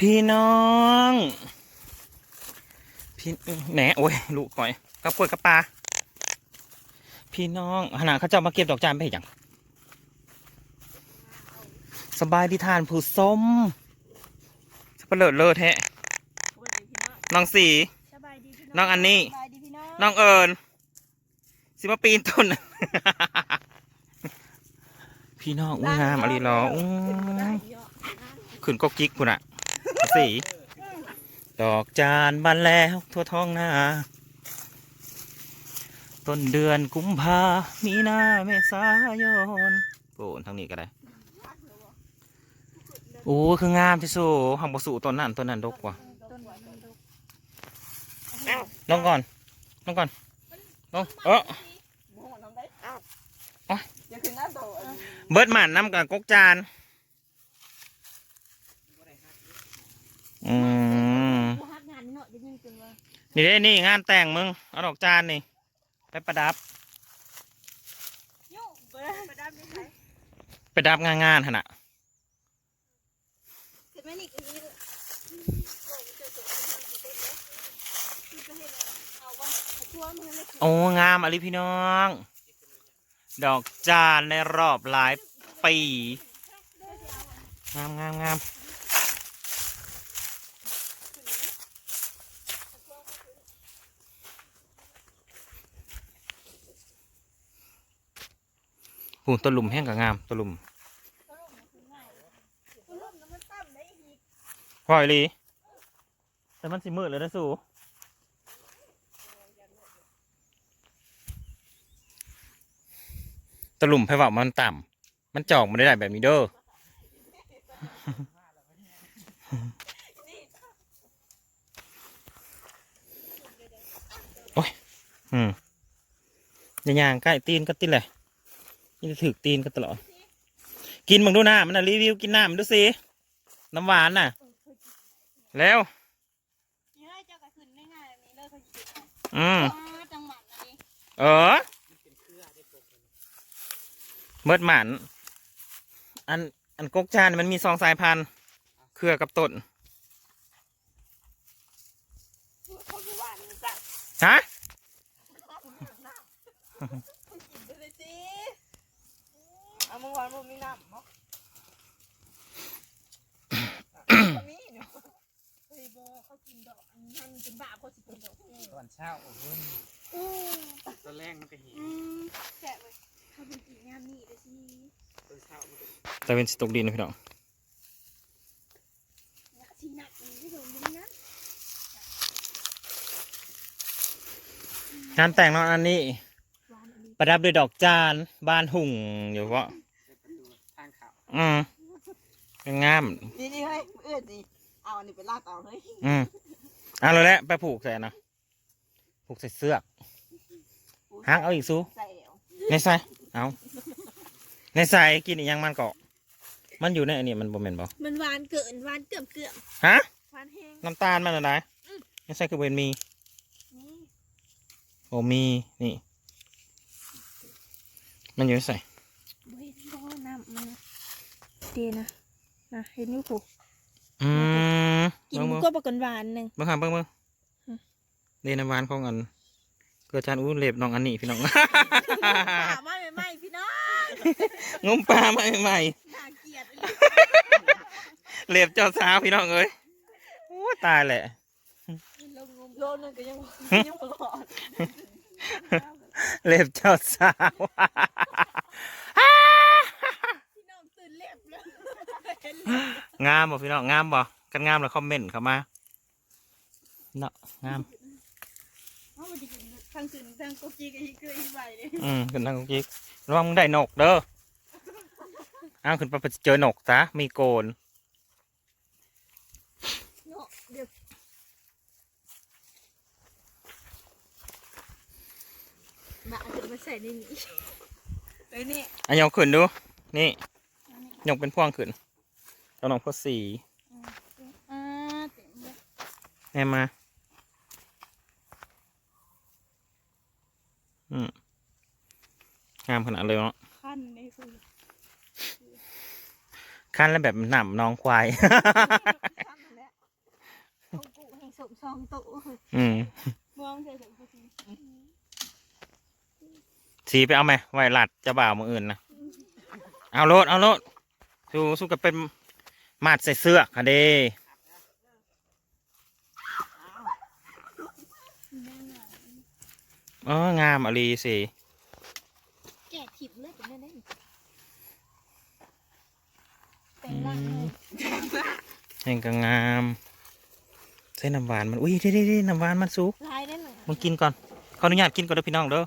พี่น้อง พี่แหนโอ้ยลูกก่อยกับกล้วยกับปลาพี่น้องขณะเขาเจะมาเก็บดอกจานไปเห็นยังสบายดีทานผู้ส้มสเปลือเลิศแท้น้องสีสบายดีพี่น้องอันนี้สบายดีพี่น้องน้องเอิญสิมาปีนต้น พี่น้องอุ้ยงามอะไรหรออุ้ยขึ้นก็กิ๊กคุณอะ สี ดอกจานบานแล้วทั่วท้องนาต้นเดือนกุมภามีนาเมษายนโอ้ทางนี้ก็ได้โอ้คืองามที่สุดหังบสูต้นนั้นต้นนั้นดกกว่าลงก่อนลงก่อนลงเออเบิดหมันน้ำกับกกจาน อืมผู้ฮักงานเนาะจะยังจนว่านี่เด้นี่งานแต่งมึง เอาดอกจานนี่ ไปประดับย่เบิร์ประดับได้ไหมไปประดับงานงานหนน่ะเห็นไหมนี่ก็มีเลยเอะเอาตัวมันเลยโอ้งามอะไรพี่น้อง ดอกจานในรอบหลายปี งามงามงาม หูตัวหลุมแห้งกับงามตัวหลุมตัวร่มน้ำมันตั้มได้อีกพอยลีแต่มันสิมืดเลยนะสูตะลุมไพว่ามันต่ำมันจอกมันได้แบบนี้เด้อโอ้ย อืมย่าย่างใกล้ตีนก็ติดเลย นี่จะถือตีนก็ตลอด กินมึงดูหน้ามันนะรีวิวกินหน้ามันดูสิ น้ำหวานน่ะ แล้วอืมเออเมิดหมัน อัน อันกกจานมันมีสองสายพันธุ์เครือกับต้นฮะ กินไปเลยสิเอามึงวานมึงมีน้ำเนาะมีเนาะ เฮ้ยโบ เขากินดอกอันนั้นเป็นบาปเขาสิเป็นดอกตอนเช้าโอ้โหอืมตอนแรกมันก็เห็นอืมแกะไปถ้าเป็นกินงามนี่เลยสิตอนเช้ามันก็แต่เป็นสตกดินนะพี่น้องหนักทีหนักอันนี้ที่โดนดึงนั้นงานแต่งน้องอันนี้หวานอันนี้ ประดับด้วยดอกจานบานหุ่งอยู่เพราะเป็นประตูทางเขาอืมงามนี่นี่เฮ้ยเอื้อนี่เอาอันนี้ไปลากเอาเฮ้ยอืม เอาเลยแหละไปผูกใส่นะผูกใส่เสื้อกหางเอาอีกซูใส่เอวในใส่เอาในใส่กินอีกอยังมันเกาะมันอยู่ในอันนี้มันบ่แม่นบ่มันหวานเกินหวานเกือบเกือบฮะหวานแห้งน้ำตาลมันอะไรในใส่คือเวนมี นี่โอ้มี นี่ มันอยู่ในใส่เว้ยพ่อน้ำมันเดนะนะเห็นอยู่ผูอืม กินเบิ่งหมูเบิ่งก็บอกกันหวานหนึ่งเบิ่งหาเบิ่งเบิ่งอืมเดนน้ำหวานของอันเกิดจานอู้เล็บน้องอันนี้พี่น้องป่าไม่ไม่ไม่พี่น้องงมปลาใหม่ใหม่น่าเกลียดๆเล็บเจ้าสาวพี่น้องเอ้ยโอ้ตายแหละลงงมโลนึงก็ยังยังบ่รอดเล็บเจ้าสาวพี่น้องตื่นเล็บเลยงามบ่พี่น้องงามบ่ กันงามแล้วคอมเมนต์เข้ามาเนาะงามเอามาดิกินทางตื่นทางกุ๊กกิ๊กอีกคืออีกใบเลยอืมขึ้นทางกุ๊กกิ๊กระวังมึงได้นกเด้ออ้าวขึ้นไปเจอนกซะมีโกนเนาะเดี๋ยวมาเอาจะมาใส่ในนี้เอ้ยนี่อันยองขึ้นดู นี่ยกเป็นพวงขึ้นเจ้าน้องพ่อสีอ่าเต็มเลย แม่มาอืมงามขนาดเลยเนาะขั้นในคือขั้นแล้วแบบหนำน้องควายทำนั่นแหละอืมมองเฉยๆก็สิสีไปเอาไหมไวหลัดจะบ่าวมืออื่นนะเอาโลดเอาโลดสู้สู้กับเป็นมาดใส่เสื้อค่ะเด้เอองามอลีสิแก่ถิบเลยเป็นได้ได้เป็นร่างเลยแห่งก็งามใส่น้ำหวานมันอุ้ยได้ได้ได้น้ำหวานมันสูงลายได้ไหมมึงกินก่อนขออนุญาตกินก่อนเด้อพี่น้องเด้อ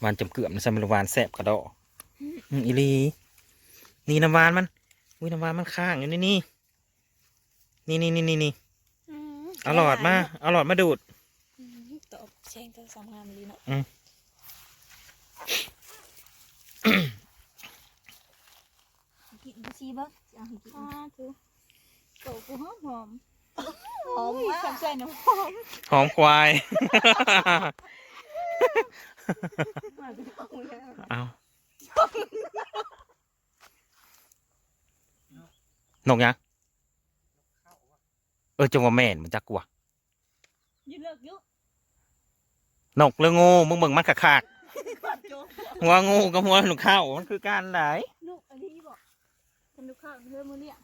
หวานจำเกือบนะสำหรับหวานแสบกระดออืมอีหลีนี่น้ำหวานมันอุ้ยน้ำหวานมันข้างอยู่นี่นี่นี่นี่นี่นี่นี่อืมเอาหลอดมาเอาหลอดมาดูดอืมตบแช่งตัวสองงามดีเนาะอืมกินดูซีบ้างเอาให้กินอ่าถูโตกูหอมหอมหอมมากสนใจน้ำหอมหอมควายเอานกยังเออจงว่าแม่นมันจักกว่ายืนเลิกอยุ นกเรืองูมึงเบิ่งมันขากๆหัวงูกับหัวหนูเข้ามันคือการไหนลูกอันนี้บอกเป็นลูกข้าวเพื่อมือเลี้ยง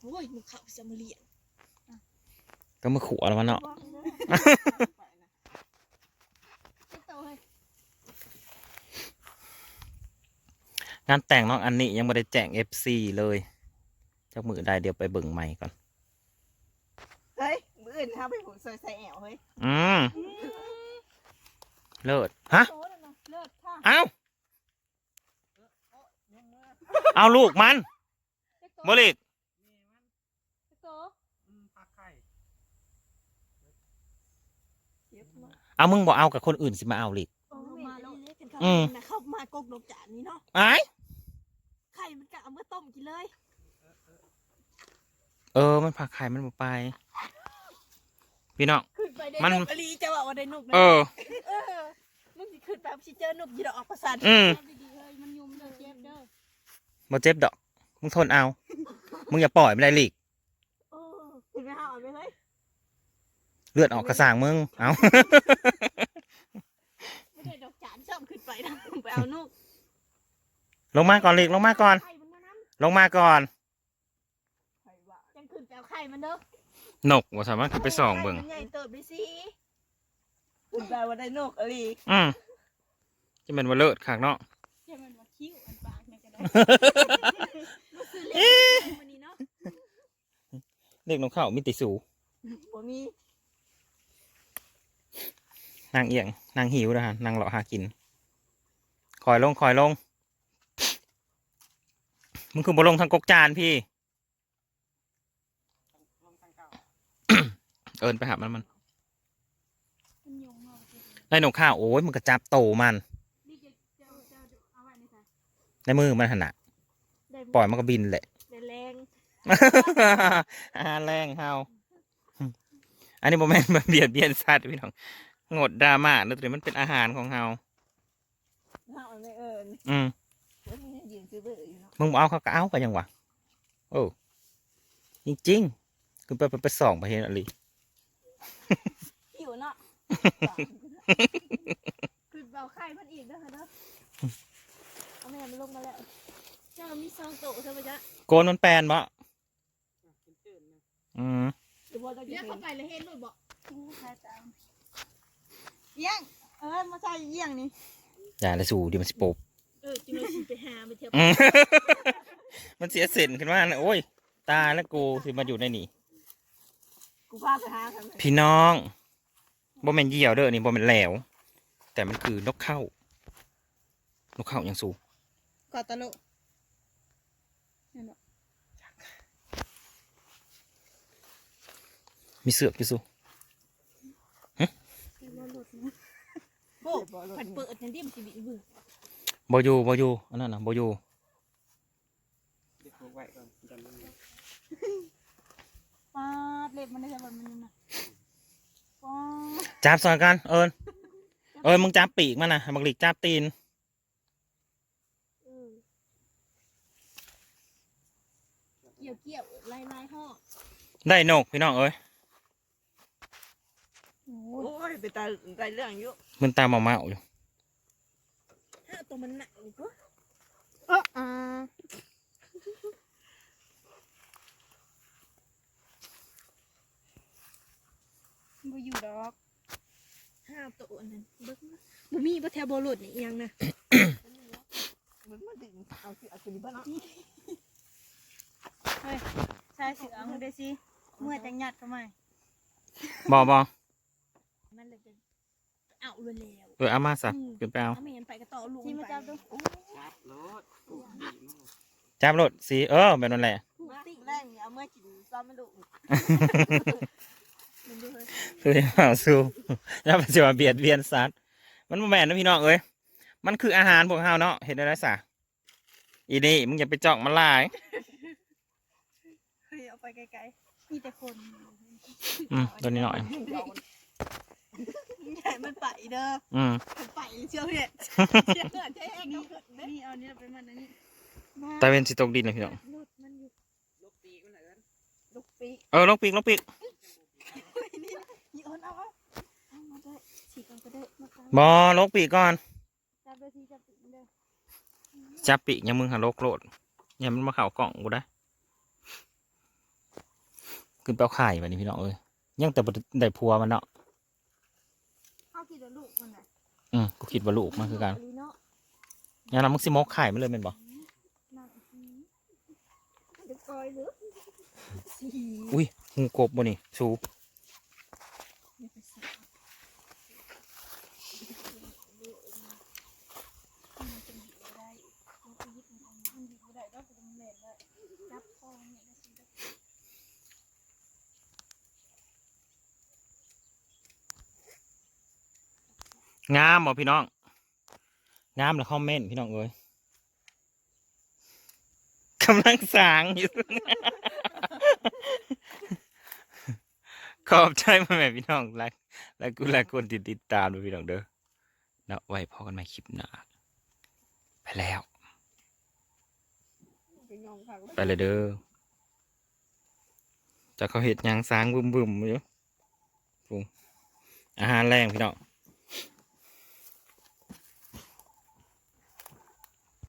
โอ้ยลูกข้าวจะมาเลี้ยงก็มาขู่แล้วมันเนาะบอกเลยจะโตให้งานแต่งน้องอันนี้ยังไม่ได้แจ้งเอฟซีเลยจักมือได้เดี๋ยวไปเบิ่งใหม่ก่อน เฮ้ย มืออื่นถ้าไปผูกซอยใส่แอวเฮ้ย อืม เลิศฮะโตแล้วนะเลิศค่ะเอาเอาลูกมันจะโตบริกจะโตอืมปลาไข่เจ็บมากเอามึงบอกเอากับคนอื่นสิมาเอาลิกโอ้มาแล้วเล็กกันอืมนะเข้ามากกนกจานนี้เนาะไอ้ายไข่มันกะเอามื่อต้มกินเลย เออมันผักไข่มันบ่ไป พี่น้อง ขึ้นไปได้มัน นกอลีจะบอกว่าได้นกนะเออ เออมึงสิขึ้นไปมึงสิเจอนกยีดอกออกประสาทอืม ดีๆเฮ้ยมันยุ่มเด้อเจ็บเด้อบ่เจ็บดอก มึงทนเอา มึงอย่าปล่อยไม่ได้ลิกเออขึ้นไปหาเอาไปเลยเลือดออกกระสางมึง เอา ไม่ได้ดอกจานชอบขึ้นไปนะไปเอานกลงมาก่อนลิกลงมาก่อน ไข่มันมาน้ลงมาก่อนำไข่ว่าจังขึ้นไปเอาไข่มันเด้อ นกว่าสามารถขึ้นไปส่องเบิ่งไข่มันใหญ่เติบไปสิขึ้นไปว่าได้นกอลีอืมจะเป็นว่าเลิศขากเนาะใช่มันว่าคิ้วอันปากเนี่ยก็ได้วันนี้เนาะเรียกนกเข้ามิติสูบ่มีนางเอียงนางหิวนะฮะนางเลาะหากิน คอยลงคอยลงมึงคือบ่ลงทางกกจานพี่ ลงทางเก่า เอินไปหามันมันมันยุ่งมากได้นกข้าวโอ้ยมึงกระจับโตมันนี่จะจะจะเอาไว้ในใส่ในมือมันหันน่ะได้ปล่อยมันก็บินแหละได้แรงอาหารแรงเฮาอันนี้โมแมนต์เบียดเบียนสัตว์พี่น้องงดดราม่าแล้วตัวนี้มันเป็นอาหารของเฮาถ้ามันไม่เอิญอืมเดี๋ยวมันยังยืนซื้อเบื่ออยู่เนาะมึงบ่เอาเขาก็เอากันยังวะโอ้จริงๆคือไปไปไปส่องไปเห็นอะไร อยู่เนาะคือเอาไข่มันอีกเด้อค่ะเด้อเอาแม่มันลงมาแล้ว เจ้ามีซองโตเธอไปจ้ะโกนมันแปลนบ่อะเป็นตื่นนะอืมหรือว่าเราจะเดี๋ยวเห็เข้านไปแล้วเห็นเลยบอกใครตามเยี่ยงเออมาใส่เยี่ยงนี่อย่าเลยสู่เดี๋ยวมันสิโปบเออจิมาสิไปหาไปเถอะอืมมันเสียเส้นขึ้นมานะโอ้ย ตายแล้วกูสิมาอยู่ในนี่ กูพาไปหากันพี่น้องบ่แม่นเหยี่ยวเด้อนี่บ่แม่นแหลว แต่มันคือนกเข้านกเข้ายังสูงกอตะลุมีเสือกอยู่สูโบ้ผันเปิดนั่นดิมันสิบินบึ้งบ่อยู่บ่อยู่อันนั้นน่ะบ่อยู่ ดเล็บมันได้แต่วันมันยังนะปาดจับซอยกัน เอิญเอิญมึงจับปีกมันนะบักหลีกจับตีนเออเกี่ยวเกี่ยวลายลายห่อได้นกพี่น้องเอ้ยไปตาใจเรื่องอยู่มันตามเมาๆอยู่ถ้าตัวมันหนักก็เอออ่า บ่อยู่ดอกห้าตัวนั้นเบิ่งบ่มีบ่แถวบ่หลุดนี่อีหยังนะมันมาดึงเอาสิเอาสิบ้านเนาะเฮ้ยใส่เสือมึงได้สิเมื่อจังหยัดเข้ามาบอบอมันเลยเป็นเอาเลยแล้ว เออเอามาสักขึ้นไปเอาเอาไม่เห็นไปก็ต่อลุงที่มาจับดูจับรถโอ้ยดีมากจับรถสีเออแบบนั้นแหละมาแรงเนี่ยเอาเมื่อกินซ้อมไม่ดูมันดูเลย คือเอาสู้แล้วมันจะมาเบียดเบียนสัตว์มันบ่แม่นนะพี่น้องเอ้ยมันคืออาหารพวกเฮาเนาะเห็นได้ไรสะอีนี่มึงอย่าไปจ้องมันหลายเฮ้ยเอาไปไกลมีแต่คนอืมตัวนี้หน่อยใหญ่มันไปเด้ออืมมันไปเชื่อเพี่เชื่อเพื่อนแท้ๆนี่เนาะนี่เอานี่ไปมันอันนี้ตาเป็นสิตกดินเลยพี่น้องๆรถมันอยู่ลูกปีกมันไหนกันลูกปีเออลงปีกลงปีก นี่อ้นเอาวะ เอามาได้ฉีกเอาก็ได้มาตาม บอลงปีกก่อน จับได้ทีจับติดมันได้จับปีกอยังมึงหาโลกโลดอย่ามันมาเข่ากล่องกูได้ขึ้นไปเอาไข่ไปนี่พี่น้องเอ้ยยังแต่บ่ได้พัวมันเนาะเอากี่ตัวลูกมันน่ะอืมกูคิดว่าลูกมันคือกันลีเนาะยังเรามึงสิมกไข่มันเลยเป็นบ่นั่นอืมเดี๋ยวปล่อยหรือสีอุ้ยงูกบบ่นี่สู อย่าไปใส่มันจะหยิบบ่ได้มันจะหยิบมันมันหยิบบ่ได้ดอกมันแม่นได้จับคอเนี่ยได้สิได้ งามบ่พี่น้อง งามแล้วคอมเมนต์พี่น้องเอ้ยกำลังสางอยู่ขอบใจมาแม่พี่น้องรักและกูและคนติดติดตามด้วยพี่น้องเด้อเนาะไว้พอกันใหม่คลิปหน้าไปแล้ว ไปเลยเด้อจะเขาเห็ดยังสางบึมบึมๆอยู่ปุ๊อาหารแรงพี่น้อง